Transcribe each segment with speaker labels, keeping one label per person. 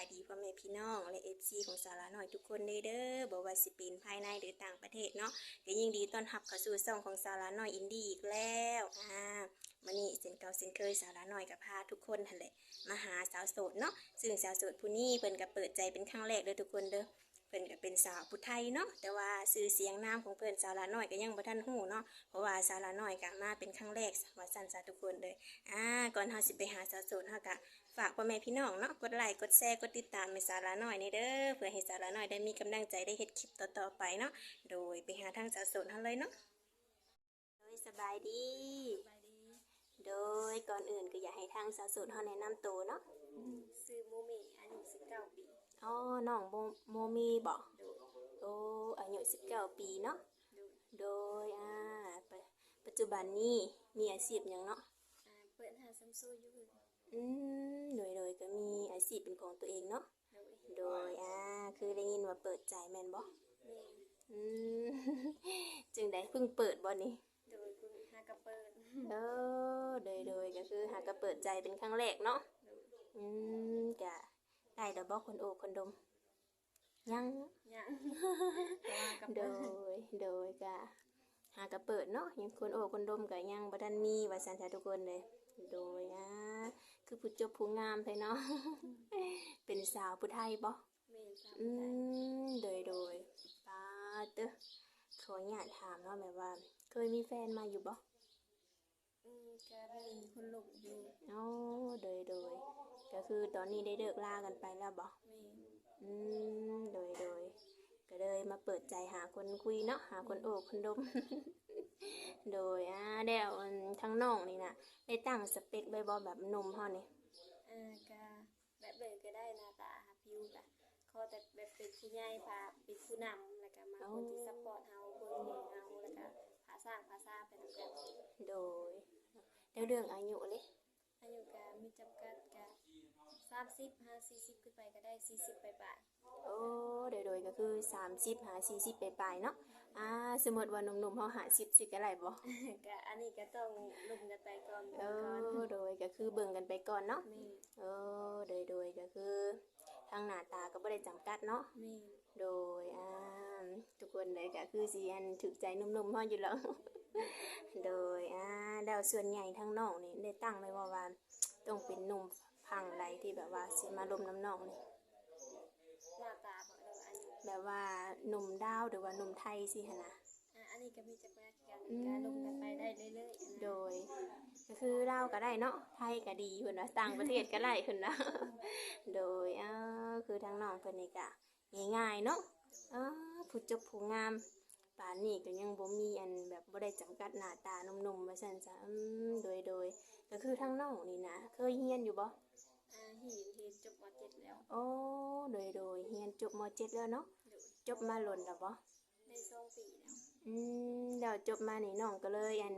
Speaker 1: ายดีพ่อแม่พี่น้องและเอฟซีของสาระหน่อยทุกคนเด้อบอกว่าสิปินภายในหรือต่างประเทศเนาะก็ยิ่งดีต้อนรับเข้าสู่ช่องของสาระหน่อยอินดี้อีกแล้วอ่ามันนี่เซนเก่าเซนเคยสาระหน่อยกับพาทุกคนทันเลยมาหาสาวโสดเนาะซึ่งสาวโสดผู้นี้เพิ่นก็เปิดใจเป็นครั้งแรกเลยทุกคนเด้อ เพิ่นก็เป็นสาวผู้ไทยเนาะแต่ว่าชื่อเสียงนามของเพิ่นสาวละน้อยก็ยังบ่ทันฮู้เนาะเพราะว่าสาวละน้อยก็มาเป็นครั้งแรกว่าซั่นซะทุกคนเลยอ่าก่อนเฮาสิไปหาสาวโสดเฮาก็ฝากพ่อแม่พี่น้องเนาะกดไลค์กดแชร์กดติดตามให้สาวละน้อยนี่เด้อเพื่อให้สาวละน้อยได้มีกำลังใจได้เฮ็ดคลิปต่อๆไปเนาะโดยไปหาทางสาวโสดเฮาเลยเนาะโดยสบายดี โดยก่อนอื่นก็อยากให้ทางสาวโสดเฮาแนะนำตัวเนาะ
Speaker 2: ซื้อโมเมอายุ19ปี
Speaker 1: อ๋อน้องโมโมมีบ่
Speaker 2: โดย
Speaker 1: โอ้อายุ19ปีเนาะ
Speaker 2: โดย
Speaker 1: โดยอ่าปะปัจจุบันนี้มีอาชีพหยังเนาะ
Speaker 2: อ่าเปิดหาซัมซุงอยู่คือ
Speaker 1: อืมโดยโดยก็มีอาชีพเป็นของตัวเองเนาะ
Speaker 2: โดย
Speaker 1: โดยอ่าคือได้ยินว่าเปิดใจแม่นบ่
Speaker 2: แม่
Speaker 1: อืมจึงได้เพิ่งเปิดบ่นี่
Speaker 2: โดยเพิ่งหากระเปิด
Speaker 1: เออโดยโดยก็คือหากก็เปิดใจเป็นครั้งแรกเนาะ
Speaker 2: โดย
Speaker 1: อืมก็ ได้ดอกบ่คนโอบคนดม ยัง
Speaker 2: ยังแต่ว่ากระ
Speaker 1: โด
Speaker 2: เปิด
Speaker 1: ย โดยก็หากระเปิดเนาะยังคนโอบคนดมก็ยังบ่ทันมีว่าซั่นแท้ทุกคนเลย โดยอ่าคือผู้จบผู้งามไปเนาะ เป็นสาวผู้ไทยบ่
Speaker 2: แม่สาม
Speaker 1: อื
Speaker 2: ใจ
Speaker 1: มโดยโดยป้าเต้อขออนุญาตถามเนาะแบบว่า เคยมีแฟนมาอยู่บ่
Speaker 2: อืมก็มีคนหลงอยู่
Speaker 1: อ๋อโดยโดยก็คือตอนนี้ได้เลิกลากันไปแล้วบ่
Speaker 2: แม่
Speaker 1: อืมโดยโดยก็เลยมาเปิดใจหาคนคุยเนาะหาคนโอบคนดม โดยอ่าเดี๋ยวอันทั้งน้องนี่นะได้ตั้งสเปคไว้บ่แบบหนมเฮานี่
Speaker 2: อ่าก็แบบเลยก็ได้หน้าตาผิวก็ขอแต่แบบเป็นผู้ใหญ่พาเป็นผู้นำแล้วก็มาคนที่ซัพพอร์ตเฮาเบิ่งแย่งเฮาแล้วก็ ภาษาภาษาไปนำกัน
Speaker 1: โดยแล้วเรื่องอายุเลย
Speaker 2: อายุก็มีจำกัดก็30 5 40ขึ้นไปก็ได้ 40 ไปปลาย
Speaker 1: โอ้โดยโดยก็คือ 30หา40 ไปปลายๆเนาะอ่าสมมติว่าหนุ่มๆเฮาหา10สิก็ได้บ่
Speaker 2: ก็อันนี้ก็ต้องลุมกันไปก่อน
Speaker 1: เอ
Speaker 2: ก่อน
Speaker 1: อโดยก็คือเบิ่งกันไปก่อนเนาะ
Speaker 2: แม่
Speaker 1: เออโดยโดยก็คือ ทางหน้าตาก็บ่ได้จำกัดเนาะ
Speaker 2: แม่
Speaker 1: โดยอ่าทุกคนเลยก็คือสิอันถึกใจหนุ่มๆเฮาอยู่แล้ว โดยอ่าดาวส่วนใหญ่ทั้งน้องนี่ได้ตั้งไว้ว่าว่าต้องเป็นหนุ่มพังใดที่แบบว่าสิมาลมน้ำน้องนี่
Speaker 2: หน้าตาบอกเลยว่าอันนี้
Speaker 1: แบบว่าหนุ่มดาวหรือว่าหนุ่มไทยสิหนนะ
Speaker 2: อะอันนี้ก็มีจำกัดกัน
Speaker 1: อืม
Speaker 2: การลุมกันไปได้เรื่อยๆนะ
Speaker 1: โดย ก็คือดาวก็ได้เนาะไทยก็ดีเพิ่นว่าต่างประเทศก็ได้เพิ่นนะโดยอ่าคือทางน้องเพิ่นนี่ก็ง่ายๆเนาะอ่าผู้จบผู้งามป่านนี้ก็ยังบ่มีอันแบบบ่ได้จำกัดหน้าตาหนุ่มๆว่าซั่นจ้ะอืมโดยโดยก็คือทางน้องนี่นะเคยเรียนอยู่บ่
Speaker 2: อ่าหีเรียนจบม .7 แล้ว
Speaker 1: โอ้โดยโดยเรียนจบม .7 แล้วเนาะ
Speaker 2: โดย
Speaker 1: จบมาหล่นแล้วบ่
Speaker 2: ได้สองปีแล้ว
Speaker 1: อืมเดี๋ยวจบมานี่น้องก็เลยอัน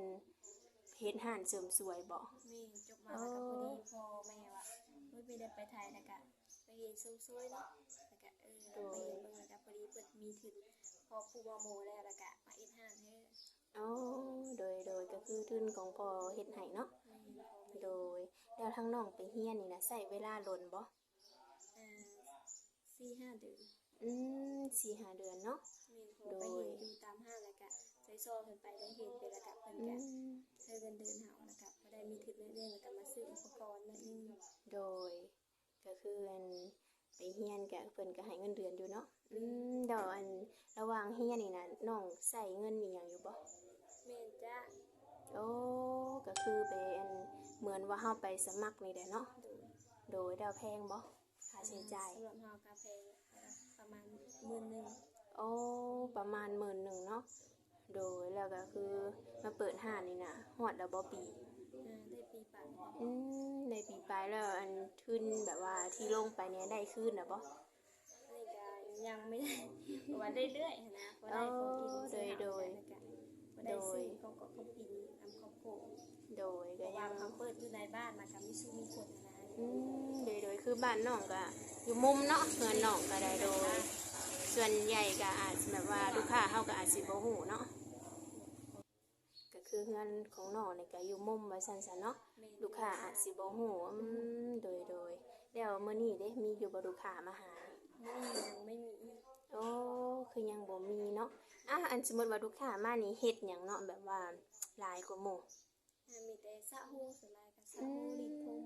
Speaker 1: เฮ็ดห้านเสริมสวยบ่
Speaker 2: แม่จบมาแล้วก็พอดีพอแม่ว่าไม่ไปได้ไปไทยแล้วก็ไปเรียนซุ้มซุยเนาะแล้วก็เออไปเรียนเบิ่งแล้วก็พอดีเปิดมีถึงพอปูบาโมแล้วแล้วก็มาเอ็ดห้านเด้อ
Speaker 1: อ๋อโดยโดยก็คือทุนของพ่อเฮ็ดให้เนาะ
Speaker 2: แม่พอแม่
Speaker 1: โดยแล้วทั้งน้องไปเฮียนนี่นะใช้เวลาหล่นบ่
Speaker 2: อ่าสี่ห้าเดือน
Speaker 1: อืมสี่ห้าเดือนเนาะ
Speaker 2: แม่พอไปเห็นอยู่ตามห้างแล้วก็ใช้โซ่เพิ่นไปได้เห็นไปแล้วก็เพิ่น
Speaker 1: อื
Speaker 2: ก็
Speaker 1: ม
Speaker 2: ใช้เงินเดือนเฮาแล้วก็บ่ได้มีถึงเรื่อยๆแล้วก็มาซื้ออุปกรณ์นั่นนี่
Speaker 1: โดยก็คืออันไปเฮียนก็เพิ่นก็ให้เงินเดือนอยู่เนาะอืมเดี๋ยวอันระหว่างเฮียนนี่นะน้องใช้เงินอีหยังอยู่บ่
Speaker 2: แม่นจ้า
Speaker 1: โอ้ก็คือไปอันเหมือนว่าเฮาไปสมัครนี่แหละเนาะ
Speaker 2: โดย
Speaker 1: โดยดาวแพงบ่ค่าใช้จ่าย
Speaker 2: สำหรับเฮากาแฟประมาณหมื่นหนึง
Speaker 1: โอ้ประมาณหมื่นหนึ่งเนาะ โดยแล้วก็คือมาเปิดห้านนี่นะฮอดแล้วบ่ปี
Speaker 2: อ่าได้ปีปลายแล้ว
Speaker 1: อืมในปีปลายแล้วอันทุนแบบว่าที่ลงไปเนี่ยได้คืนนะบ่
Speaker 2: อันนี้ก็ยังไม่ได้ เพราะว่าเรื่อยๆนะเพราะได้ของกินซื้อหาแล้วก็บ่ได้ซื้อของก็ของกินนำครอบครัว
Speaker 1: โดย
Speaker 2: เพ
Speaker 1: ก็
Speaker 2: ราะว่า
Speaker 1: ยัง
Speaker 2: เขาเปิดอยู่ในบ้านมาก็มีสู้มีคนนะ
Speaker 1: อืมโดยโดยคือบ้านน้องก็อยู่มุมเนาะเฮือนน้องก็ได้โดย ส่วนใหญ่ก็อาจสิแบบว่าลูกค้าเฮาก็อาจสิบ่ฮู้เนาะก็ คือเฮือนของน้องนี่ก็อยู่มุมว่าซั่นซะเนาะ
Speaker 2: แม่น
Speaker 1: ลูกค้าอาจสิบ่ฮู้อืมโดยโดยเดี๋ยวมื้อนี้เด้มีอยู่บ่ลูกค้ามาหา
Speaker 2: ไม่มียังไม่มีอีก
Speaker 1: โอ้คือยังบ่มีเนาะอะอันสมมุติว่าลูกค้ามานี่เฮ็ดหยังเนาะแบบว่าหลายกว่าหมู่
Speaker 2: อ่ามีแต่สระหูสลายกับสระหูรีดผม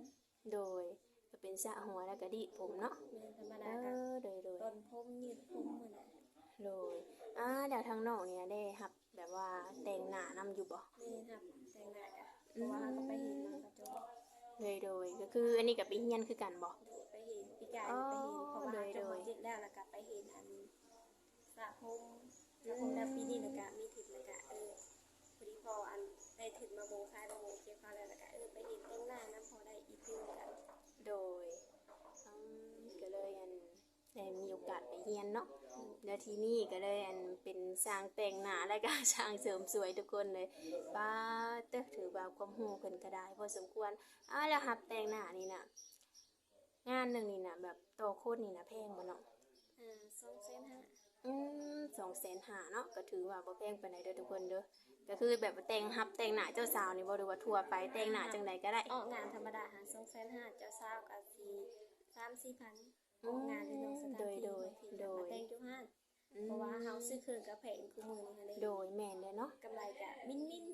Speaker 1: โดยก็เป็นสระหัวแล้วก็ดิผมเนาะ
Speaker 2: เมนธรรม
Speaker 1: เอ
Speaker 2: ดากับ
Speaker 1: อโดยโดย
Speaker 2: ต้นผมยืดผมเหมือนกัน
Speaker 1: โดยอ่าเดี๋ยวทางน้องเนี่ยได้รับ แบบว่าแต่งหน้านำอยู่บ่
Speaker 2: นี่ครับแต่งหน้ากันเพราะว่าเขาก็ไปเห็นมันกระจก
Speaker 1: โดยโดยก็คืออันนี้ก็ไปเรียนคือกันบ่
Speaker 2: ไปเห็นพี่กายไปเห็นเพราะว่า
Speaker 1: โดย
Speaker 2: จ
Speaker 1: โด
Speaker 2: บ
Speaker 1: ย
Speaker 2: มาจิตแล้วแล้วก็ไปเห็นอันสระผมสระผมแล้วปีนี้แล้วก็มีถึงแล้วก็เออพอดีพออันได้ถึงมาโมคายมาโมเกี่ยวกับแล้วแล้วก็เออไปเห็นแต่งหน้าน้ำพอได้อีกฟิวกัน
Speaker 1: โดยอืมก็เลยอัน ได้มีโอกาสไปเรียนเนาะแล้วทีนี้ก็เลยอันเป็นสร้างแต่งหน้าแล้วก็สร้างเสริมสวยทุกคนเลยป้าเต้อถือว่าความรู้เพิ่นก็ได้พอสมควรอ่าแล้วหับแต่งหน้านี่น่ะงานหนึงนี่น่ะแบบต่อโคตรนี่น่ะแพงบ่เนาะ
Speaker 2: อ่าสองเส้นห้า
Speaker 1: อืมสองแสนหาเนาะก็ถือว่าบ่แพงปานใดเด้อทุกคนเด้อก็คือแบบว่าแต่งฮับแต่งหน้าเจ้าสาวนี่บ่ดูว่าทั่วไปแต่งหน้าจังใดก็ได้
Speaker 2: ออกงานธรรมดาหาสองเส้นห้าเจ้าสาวกับสี่สามสี่พัน ออกงานที่โรงสถาน
Speaker 1: โดย
Speaker 2: ที่
Speaker 1: โดย
Speaker 2: บางที
Speaker 1: โด
Speaker 2: ก็มายแต่งจุห้าน
Speaker 1: อืม
Speaker 2: เพราะว่าเฮาซื้อเครื่องกระแพงคู่มือนี่ค่ะเลย
Speaker 1: โดยแม่นเลยเนาะ
Speaker 2: กำไรกะมิ้นมิ้น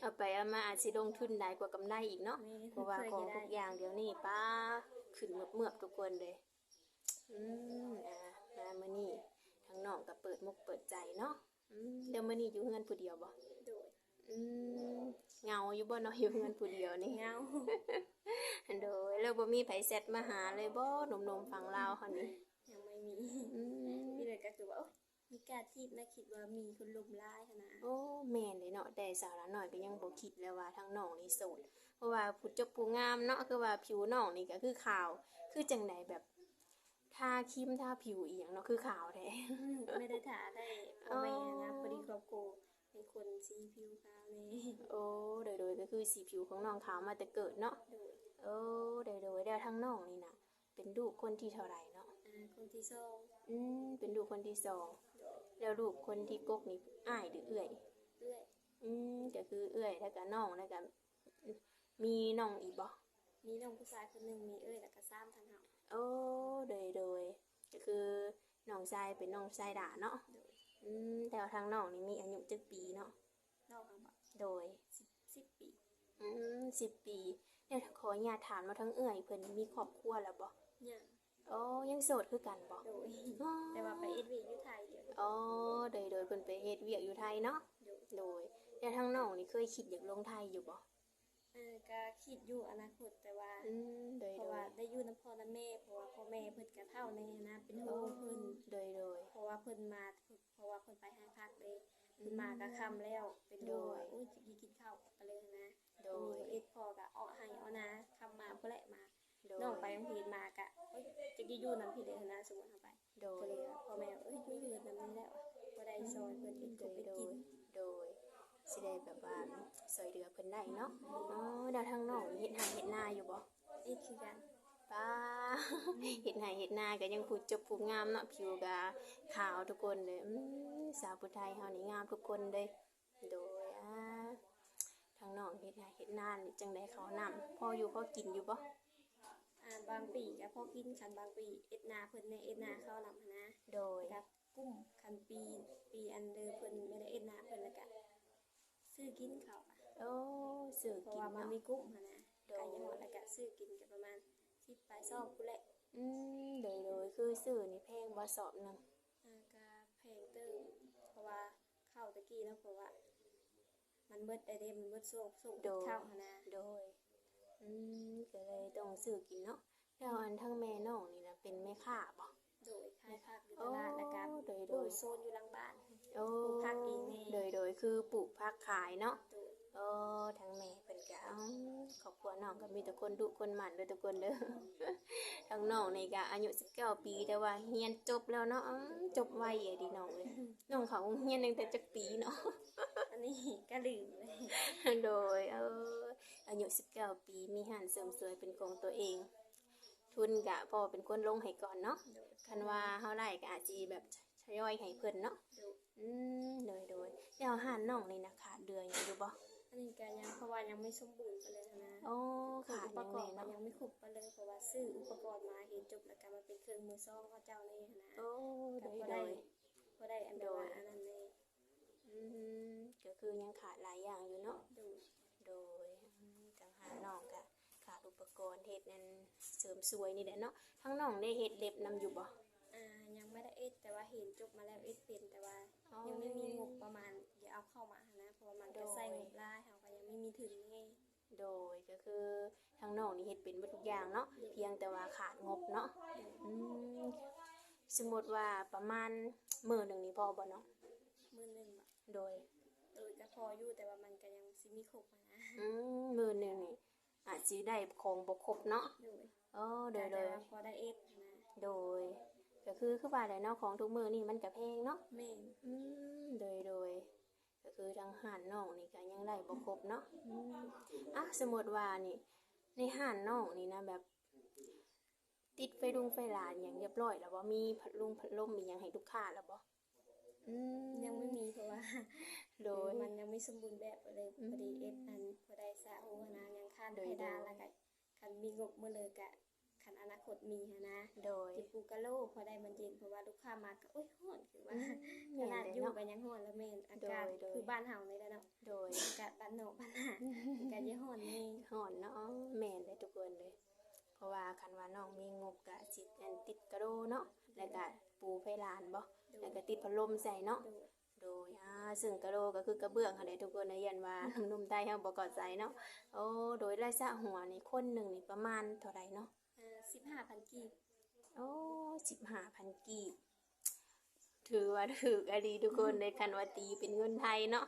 Speaker 1: เอาไปเอามาอาจสิลงทุนได้กว่ากำไรอีกเนาะ
Speaker 2: แม่
Speaker 1: เพราะว่า
Speaker 2: เคย
Speaker 1: ของ
Speaker 2: ได้
Speaker 1: ทุกอย่างเดี๋ยวนี้ป้าขึ้นเมือบๆทุกคนเลยอืมอ่ามามื้อนี้ทางน้องก็เปิดมุกเปิดใจเนาะอืมเดี๋ยวมื้อนี้อยู่เฮือนผู้เดียวบ่
Speaker 2: โดย
Speaker 1: อืมเหงาอยู่บ่เนาะอยู่เฮือนผู้เดียวนี่
Speaker 2: เงา
Speaker 1: โดยแล้วบ่มีไผแซดมาหาเลยบ่หนุ่มๆฝั่งลาวเขานี่
Speaker 2: ยังไม่มี
Speaker 1: อืม
Speaker 2: มีเลยก็คือว่าโอ๊ยมีการจีบนะคิดว่ามีคนลุมไล่ขนาด
Speaker 1: โอ้แม่นเลยเนาะแต่สาวละน้อยก็ยังบ่คิดเลยว่าทางน้องนี่โสดเพราะว่าผู้จบผู้งามเนาะคือว่าผิวน้องนี่ก็คือขาว คือจังไดแบบทาครีมทาผิวอีหยังเนาะคือขาวแท้
Speaker 2: ไม่ได้ถาได้พ่อแม่นะพอดีครอบครัว เป็นคนสีผิวขาวเลย
Speaker 1: โอ้โดยโดยก็คือสีผิวของน้องขาวมาแต่เกิดเนาะ
Speaker 2: โดย
Speaker 1: โอ้โดยโดยแล้วทางน้องนี่นะเป็นลูกคนที่เท่าไหร่เนาะ
Speaker 2: อ่าคนที่สอง
Speaker 1: อืมเป็นลูกคนที่สองแล้วลูกคนที่กกนี่อ้ายหรือเอื้อย
Speaker 2: เอื้อย
Speaker 1: อืมก็คือเอื้อยแล้วก็น้องแล้วก็มีน้องอีกบ่
Speaker 2: มีน้องผู้ชายคนหนึ่งมีเอ้ยแล้วก็ซ้ำทันเฮา
Speaker 1: โอ้โดยโดยก็คือน้องชายเป็นน้องชายด่าเนาะ
Speaker 2: โดย
Speaker 1: อืมแต่ว่าทางน้องนี่มีอายุจักปีเนาะ
Speaker 2: น้องเขาบอก
Speaker 1: โดย
Speaker 2: สิบสิบปี
Speaker 1: อืมสิบปีเดี๋ยวขออนุญาตถามมาทั้งเอื้อยเพิ่นมีครอบครัวแล้วบ่
Speaker 2: ยัง
Speaker 1: โอ้ยังโสดคือกันบ่
Speaker 2: โดย
Speaker 1: อ๋อ
Speaker 2: แต่ว่าไปเอ็ดวีอยู่ไทยเดี๋ยว
Speaker 1: อ๋อโดยโดยเพิ่นไปเฮ็ดเวียกอยู่ไทยเนาะ
Speaker 2: โดย
Speaker 1: โดยแล้วทางน้องนี่เคยคิดอยากลงไทยอยู่บ่
Speaker 2: เออก็คิดอยู่อนาคตแต่ว่า
Speaker 1: อืมโดย
Speaker 2: อยู่น้ำพ่อน้ำแม่เพราะว่าพ่อแม่เพิ่นก็เท่าแน่นะ เป็น
Speaker 1: โอ้
Speaker 2: ห่วงเพิ่น
Speaker 1: โดยโดย
Speaker 2: เพราะว่าเพิ่นมาเพราะว่าเพิ่นไปหาพักเลยเพิ่นมาก็ค่ำแล้วเป็นห่วงว่าอุ้ยสิกินกินข้าวไปเลยนะ
Speaker 1: โด
Speaker 2: มี
Speaker 1: ย
Speaker 2: เอ็ดพ่อก็อ้อให้อ้อนะค่ำมาเพิ่นแหละมา
Speaker 1: โดย
Speaker 2: น้องไปโรงเรียนมาก็เอ้ยจะกี่อยู่นำพี่เลยนะสมมุติเฮาไป
Speaker 1: โด
Speaker 2: ก็
Speaker 1: ย
Speaker 2: เลยว่าพ่อแม่เอ้ยอยู่อยู่นำนี้แล้วบ่ได้ซอยเพิ่นเอ็ด
Speaker 1: โด
Speaker 2: ก็
Speaker 1: ย
Speaker 2: ไป
Speaker 1: โด
Speaker 2: กิ
Speaker 1: ย
Speaker 2: น
Speaker 1: โดยสิได้แบบว่าสวยเดือเพิ่นได้เนาะอ๋อแล้วทางน้องนี่เฮ็ดหาเฮ็ดนาอยู่บ่
Speaker 2: เอ็ดคือกัน
Speaker 1: ป้าเฮ็ดหาเฮ็ดนาก็ยังพูดจบพูดงามเนาะผิวก็ขาวทุกคนเลยอืมสาวผู้ไทยเฮานี่งามทุกคนเลยโดยอ่าทางน้องเฮ็ดหาเฮ็ดนานี่จังได๋เขานำพออยู่พอกินอยู่บ่
Speaker 2: อ่าบางปีก็พอกินคันบางปีเอ็ดนาเพิ่นเนี่ยเอ็ดนาเข้านำนะ
Speaker 1: โดย
Speaker 2: กับกุ้มคันปีปีอันเดอร์เพิ่นไม่ได้เอ็ดนาเพิ่นแล้วก็ซื้อกินเขาวอะ
Speaker 1: โอ้สื่อ
Speaker 2: เพราะ
Speaker 1: กิน
Speaker 2: ว่ามัน
Speaker 1: เนาะ
Speaker 2: มีกุ้มหั้นนะ
Speaker 1: โดย
Speaker 2: ไก่ยังหมดแล้วก็ซื้อกินกันประมาณ สิบปลายซอกกูนแหละ
Speaker 1: อืมโดยโดยคือสื่อนี่แพงบ่สอบหนึง
Speaker 2: อ่าก็แพงเติมเพราะว่าข้าวตะกี้เนาะเพราะว่า มันเบิดได้เด้มันเบิดโซกส่งข้าวหั้นนะ
Speaker 1: โดยอืมก็เลยต้องสื่อกินเนาะแล้วอันทั้งแม่น้องนี่นะเป็นแม่ค้าบ่
Speaker 2: โดยขายผักอยู่ตลาดแล้วก็
Speaker 1: โดย
Speaker 2: ป
Speaker 1: โด
Speaker 2: ลู
Speaker 1: ย
Speaker 2: กโซนอยู่หลังบ้าน
Speaker 1: โอ้
Speaker 2: ปลูกผักเองแม่
Speaker 1: โดยโดยคือปลูกผักขายเนาะ
Speaker 2: โดย
Speaker 1: โอ้ทั้งแม่เพิ่นก็อืมครอบครัวน้องก็มีแต่คนดุคนหมั่นเด้อทุกคนเด้อทั้งน้องนี่ก็อายุ19ปีแต่ว่าเรียนจบแล้วเนาะอืมจบไวอีดีน้องเลยน้องเขาเรียนตั้งแต่จักปีเนาะ
Speaker 2: อันนี้ก็ลืมเลย
Speaker 1: โดยเอออายุ19ปีมีหันเสริมสวยเป็นของตัวเองทุนกะพอเป็นคนลงให้ก่อนเนาะ
Speaker 2: โดย
Speaker 1: คันว่าเฮาได้ก็อาจสิแบบทยอยให้เพิ่นเนาะ
Speaker 2: โดย
Speaker 1: อืมโดยโดยแล้วหันน้องนี่นะขาดเดือนอยู่บ่
Speaker 2: อันอันนี้ก็ยังเพราะว่ายังไม่สมบูรณ์ไปเลยนะ
Speaker 1: โอ้
Speaker 2: คือ
Speaker 1: ขาด
Speaker 2: อุป
Speaker 1: ยัง
Speaker 2: ก
Speaker 1: ไง
Speaker 2: รณ์มัน
Speaker 1: เนาะ
Speaker 2: ยังไม่ครบไปเลยเพราะว่าซื้ออุปกรณ์มาเห็นจบแล้วก็มาเป็นเครื่องมือซ่องเขาเจ้านี่นะ
Speaker 1: โอ้โด
Speaker 2: ก็
Speaker 1: ย
Speaker 2: บ่
Speaker 1: โด
Speaker 2: ได้
Speaker 1: ย
Speaker 2: บ่ได้อันเดียวว่าอันนั้นเลย
Speaker 1: อืมก็คือยังขาดหลายอย่างอยู่เนาะ
Speaker 2: ดู
Speaker 1: โดยอืมทางหาน้องก็ขาดอุปกรณ์เฮ็ดนั่นเสริมสวยนี่แหละเนาะทั้งน้องได้เฮ็ดเล็บนำอยู่บ่
Speaker 2: อ่า ยังไม่ได้เอ็ดแต่ว่าเห็นจบมาแล้วเอ็ดเป็นแต่ว่า
Speaker 1: อ๋อ
Speaker 2: ยังไม่มีงบประมาณอย่าเอาเข้ามานะเพราะว่ามันก็
Speaker 1: โดย
Speaker 2: ใส่งบหลายเขาก็ยังไม่มีถึงไง
Speaker 1: โดยก็คือทางน้องนี่เฮ็ดเป็นเบิดทุกอย่างเนาะเพียงแต่ว่าขาดงบเนาะอืมสมมติว่าประมาณมื้อหนึงนี่พอบ่เนาะ
Speaker 2: มือหนึ่งแบบ
Speaker 1: โดย
Speaker 2: เออก็พออยู่แต่ว่ามันก็ยังสิมีครบอะนะ
Speaker 1: อืมมื้อหนึงนี่อาจสิได้ของบ่ครบเนาะ
Speaker 2: โดย
Speaker 1: โอ้โดยโด
Speaker 2: แต่
Speaker 1: ย
Speaker 2: ว่าพอได้เอ็ดนะ
Speaker 1: โดย ก็คือคือว่าได้เนาะของทุกมื้อนี่มันก็แพงเนาะ
Speaker 2: แม่น
Speaker 1: อืมโดยโดยก็คือทางห่านน้องนี่ก็ยังได้บ่ครบเนาะอืมอะสมมติว่านี่ ในห่านน้องนี่นะแบบ ติดไฟดุงไฟหลานอย่างเรียบร้อย แล้วบ่มีพัดลมพัดลมมีหยังให้ลูกค้าแล้วบ่อืม
Speaker 2: ยังไม่มีเพราะว่า
Speaker 1: โดย
Speaker 2: มันยังไม่สมบูรณ์แบบเลย
Speaker 1: อืม
Speaker 2: พอดีเอ็ดอันพอได้สระโอนะยังคาด
Speaker 1: โดย
Speaker 2: เพดานแล้วก็คันมีงบเมื่อเลยกะ คันอนาคตมีหั้นนะ
Speaker 1: โดย
Speaker 2: จิปูกะโลพอได้มันเย็นเพราะว่าลูกค้ามาก็โอ้ยฮ้อนคือว่า
Speaker 1: อืม
Speaker 2: ขนาด
Speaker 1: แม่น
Speaker 2: อยู่
Speaker 1: เนาะ
Speaker 2: กันยังฮ้อนแล้วแม่นอากาศ
Speaker 1: โดยโดย
Speaker 2: คือบ้านเฮานี่แหละเนาะ
Speaker 1: โดย
Speaker 2: อากาศบ้านนอกบ้านนาอากาศยี่ฮ้อนนี่
Speaker 1: ห่อนเนาะแม่นได้ทุกคนเลย เพราะว่าคันว่าน้องมีงบก็สิอันติดกระโดเนาะแล้วก็ปูไฟลานบ่แล้วก็ติดพัดลมใส่เนาะ
Speaker 2: ดู
Speaker 1: โดยอ่าซึ่งกระโดก็คือกระเบื้องค่ะเด้ทุกคนนะยันว่า หนุ่มๆใต้เฮาบ่กอดใจเนาะโอ้โดยรายสะหัวนี่คนหนึ่งนี่ประมาณเท่าไหร่เนาะ
Speaker 2: อ่า15,000กีบ
Speaker 1: โอ้15,000กีบถือว่าถูกอะดีทุกคนในคันว่าตีเป็นเงินไทยเนาะ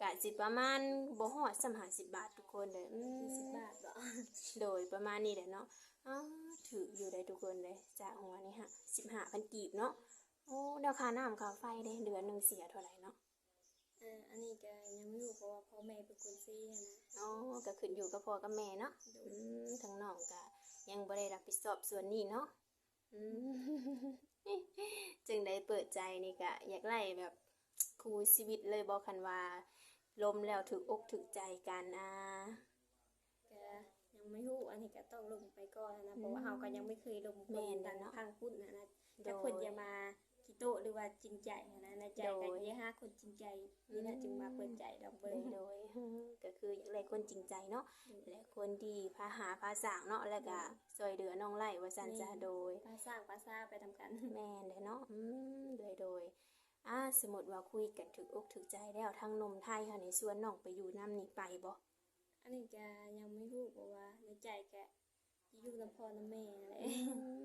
Speaker 1: ก็สิประมาณบ่ฮอด50บาททุกคนเด้ออืม
Speaker 2: 40บาทบ่
Speaker 1: โดยประมาณนี้แหละเนาะอ๋อถืออยู่ได้ทุกคนเลยจากหัวนี่ฮะ15,000กีบเนาะโอ้เดี๋ยวค่าน้ำค่าไฟเด้เดือนหนึงเสียเท่าไหร่เนาะ
Speaker 2: อ่าอันนี้ก็ยังไม่รู้เพราะว่าพ่อแม่เป็นคนซีนะ
Speaker 1: อ๋อก็ขึ้นอยู่กับพ่อกับแม่เนาะ
Speaker 2: ดู
Speaker 1: อืมทางน้องก็ ยังบ่ได้รับผิดชอบส่วนนี้เนาะอืมจึงได้เปิดใจนี่ก็อยากไล่แบบคู่ชีวิตเลยบอกคันว่าลมแล้วถึกอกถึกใจกันอ่า
Speaker 2: ก็ยังไม่รู้อันนี้ก็ต้องลงไปก่อนนะเพราะว่าเฮาก็ยังไม่เคยลง
Speaker 1: แม่น
Speaker 2: ดัง
Speaker 1: เนาะ
Speaker 2: พังพุ่นนะนะ
Speaker 1: โด
Speaker 2: แต่
Speaker 1: ย
Speaker 2: คนอย่ามา คิโตะหรือว่าจริงใจนะในใจ
Speaker 1: โด
Speaker 2: ก็
Speaker 1: ย
Speaker 2: อย่าหาคนจริงใจนี่แหละจึงมาเปิดใจดอก
Speaker 1: โด
Speaker 2: เบิ่
Speaker 1: ย
Speaker 2: ง
Speaker 1: โดยก็คืออยากได้คนจริงใจเนาะและคนที่พาหาพาสร้างเนาะแล้วก็ช่วยเหลือน้องไล่ว่าซั่นจ้ะโดย
Speaker 2: ภาสร้างภาษาไปทำกัน
Speaker 1: แม่นเลยเนาะอืมโดยโดยอ่าสมมติว่าคุยกันถึกอกถึกใจแล้วทางนมไทยค่ะในส่วนน้องไปอยู่น้ำนี่ไปบ่
Speaker 2: อันนี้ก็ยังไม่รู้เพราะว่าในใจก็ อยู่น้ำพ่อน้ำแม่นั่นแหละ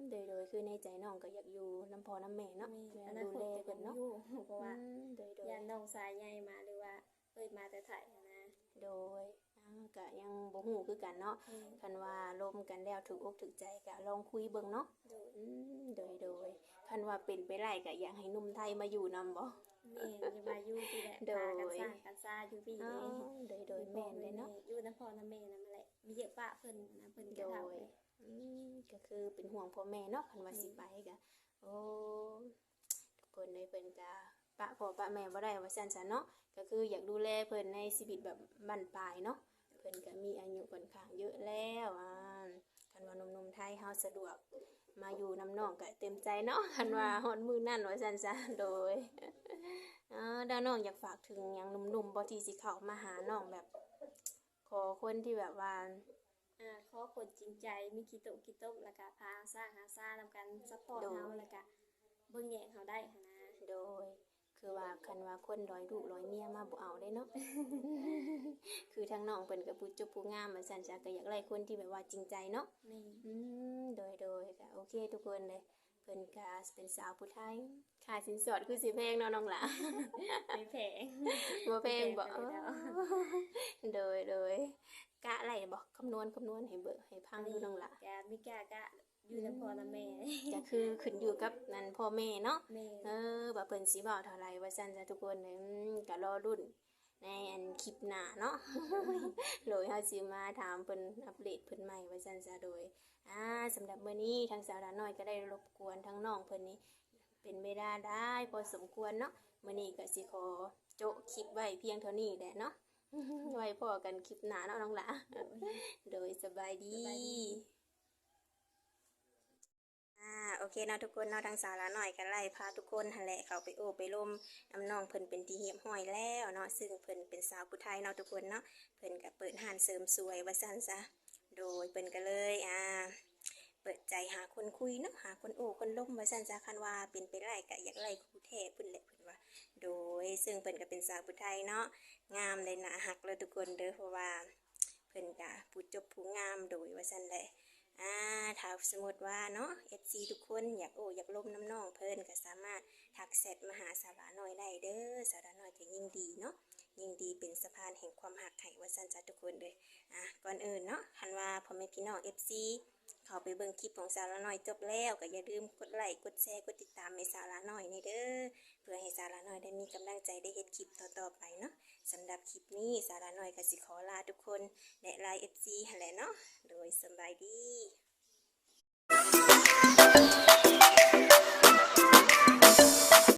Speaker 1: โดยโดยคือในใจน้องก็อยากอยู่น้ำพอน้ำแม่เนาะ
Speaker 2: แม่
Speaker 1: แม่
Speaker 2: อนา
Speaker 1: ดู
Speaker 2: คต
Speaker 1: แล
Speaker 2: ก็
Speaker 1: เพิ่
Speaker 2: ยั
Speaker 1: น
Speaker 2: ง
Speaker 1: เนาะ
Speaker 2: อยู่เพราะว่า
Speaker 1: อืมโดยโดย
Speaker 2: ยานน้องสายใหญ่มาหรือว่าเปิดมาแต่ไทยนะ
Speaker 1: โดยอ่าก็ยังบ่ฮู้คือกันเนาะ
Speaker 2: แม่
Speaker 1: คันว่าลมกันแล้วถูกอกถูกใจก็ลองคุยเบิ่งเนาะ
Speaker 2: ดู
Speaker 1: อืมโดยโดยคันว่าเป็นไปได้ก็อยากให้หนุ่มไทยมาอยู่นำบ่
Speaker 2: แม่จะมาอยู่ที่แหละ
Speaker 1: โดย
Speaker 2: พากันสร้างกันซ่าอยู่พี่
Speaker 1: อ๋อ
Speaker 2: นี่
Speaker 1: โดยโดยแม่นเลยเนาะ
Speaker 2: อยู่น้ำพ่อน้ำแม่นั่นแหละมีเยอะปะเพิ่นนะเพิ่น
Speaker 1: โด
Speaker 2: ก็เท่ายเลย
Speaker 1: อืมก็คือเป็นห่วงพ่อแม่เนาะคันว่าสิไปก็โอ้ทุกคนในเพิ่นก็ปะพ่อปะแม่บ่ได้ว่าซั่นซะเนาะก็คืออยากดูแลเพิ่นในชีวิตแบบบั้นปลายเนาะเพิ่นก็มีอายุค่อนข้างเยอะแล้วอ่าคันว่าหนุ่มๆไทยเฮาสะดวกมาอยู่น้ำน้องก็เต็มใจเนาะคันว่าฮอดมือนั่นว่าซั่นซะโดยเอ่าดาวน้องอยากฝากถึงหยังหนุ่มๆบ่ที่สิเข้ามาหาน้องแบบขอคนที่แบบว่า
Speaker 2: ขอคนจริงใจมีกี่โตะกี่ต้มแล้วก็พาสร้างหาซ่านำกันซัพพอร์ต
Speaker 1: โดย
Speaker 2: เฮาแล้วก็เบิ่งแยงเฮาได้หันนะ
Speaker 1: โดย คือว่าคันว่าคนร้อยลูกร้อยเมียมาบ่เอาได้เนาะ คือทางน้องเพิ่นก็ผู้จบผู้งามว่าซั่นจ้ะก็อยากได้คนที่แบบว่าจริงใจเนาะ
Speaker 2: แม่
Speaker 1: อืมโดยโดยก็โอเคทุกคนเลยเพิ่นก็เป็นสาวผู้ไทยค่าสินสอดคือสิแพงเนาะน้องหล่ะ
Speaker 2: ไม่แพง
Speaker 1: บ่แพงบ่
Speaker 2: บ่แพงปานใดดอก
Speaker 1: โดยโดย กะอะไรบ่คำนวณคำนวณให้เบิกให้พังดูน้องหล่ะ
Speaker 2: แกมีกากะอยู่น้ำพ่อน้ำแม่
Speaker 1: ก็คือขึ้นอยู่กับนั่นพ่อแม่เนาะ
Speaker 2: แม่
Speaker 1: เออว่าเพิ่นสิเว้าเท่าไหร่ว่าซั่นจ้ะทุกคนเลยอืมก็รอรุ่นในอันคลิปหน้าเนาะโดยเฮาสิมาถามเพิ่นอัปเดตเพิ่นใหม่ว่าซั่นจ้ะโดยอ่าสำหรับมื้อนี้ทางสาวดาน้อยก็ได้รบกวนทั้งน้องเพิ่นนี้เป็นเวลาได้พอสมควรเนาะมื้อนี้ก็สิขอโจะคลิปไว้เพียงเท่านี้แหละเนาะ ไว้พอกันคลิปหน้าเนาะน้องหละ
Speaker 2: โดย
Speaker 1: โดยสบายดี
Speaker 2: สบายดี
Speaker 1: อ่าโอเคเนาะทุกคนเนาะทางสาระหน่อยกันไล่พาทุกคนหันแหละเขาไปโอ้ไปลมน้ำนองเพิ่นเป็นที่เหียบห้อยแล้วเนาะซึ่งเพิ่นเป็นสาวผู้ไทยเนาะทุกคนเนาะเพิ่นก็เปิดห้านเสริมสวยว่าซั่นซะโดยเพิ่นก็เลยอ่าเปิดใจหาคนคุยเนาะหาคนโอ้คนล้มว่าซั่นซะคันว่าเป็นไปได้ก็อยากไล่คู่แท้เพิ่นแหละเพิ่นว่า โดย ซึ่งเพิ่นก็เป็นสาวผู้ไทยเนาะงามเลยนะหักเลยทุกคนเด้อเพราะว่าเพิ่นก็ผู้จบผู้งามโดยว่าซั่นแหละอ่าถ้าสมมติว่าเนาะ FC ทุกคนอยากโอ้อยากล้มน้ำน้องเพิ่นก็สามารถทักแชทมาหาสาระน้อยได้เด้อสาระน้อยจะยิ่งดีเนาะยิ่งดีเป็นสะพานแห่งความหักไห้ว่าซั่นจ้ะทุกคนเลยอะก่อนอื่นเนาะคันว่าพ่อแม่พี่น้อง FC ขาไปเบิ่งคลิปของสาวละน่อยจบแล้วก็อย่าลืมกดไลค์กดแชร์กดติดตามในสาวละน่อยในเด้อเพื่อให้สาวละน่อยได้มีกำลังใจได้เห็นคลิปต่อๆไปเนาะสำหรับคลิปนี้สาวละน่อยก็สิขอลาทุกคนและไลน์เอฟซีแหละเนาะโดยสบายดี